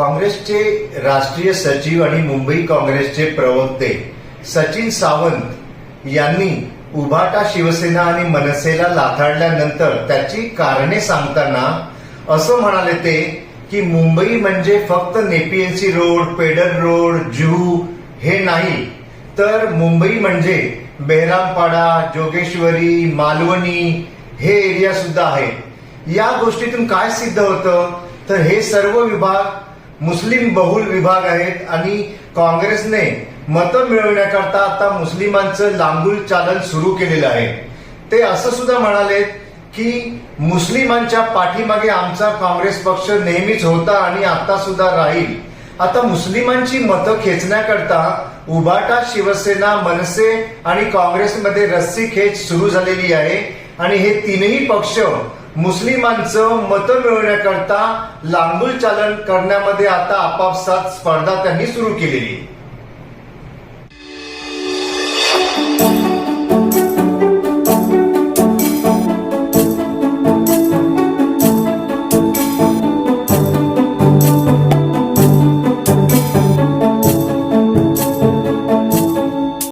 काँग्रेसचे राष्ट्रीय सचिव आणि मुंबई काँग्रेसचे प्रवक्ते सचिन सावंत यांनी उभाटा शिवसेना आणि मनसेला लाथाडल्यानंतर त्याची कारणे सांगताना असं म्हणाले ते की मुंबई म्हणजे फक्त Nepean Sea road Peddar road Juhu हे नाही तर मुंबई म्हणजे बेहरामपाडा जोगेश्वरी मालवणी हे एरिया सुद्धा आहेत. या गोष्टीतून काय सिद्ध होतं? तर हे सर्व विभाग मुस्लिम बहुल विभाग आहेत आणि काँग्रेसने मतं मिळवण्याकरता आता मुस्लिमांचं लांबूल चालन सुरू केलेलं आहे. ते असं सुद्धा म्हणाले की मुस्लिमांच्या पाठीमागे आमचा काँग्रेस पक्ष नेहमीच होता आणि आता सुद्धा राहील. आता मुस्लिमांची मतं खेचण्याकरता उभाटा शिवसेना मनसे आणि काँग्रेसमध्ये रस्सी खेच सुरू झालेली आहे आणि हे तीनही पक्ष मुस्लिमांचं मतं मिळवण्याकरता लांबूल चालन करण्यामध्ये आता आपापसात स्पर्धा त्यांनी सुरू केलेली आहे.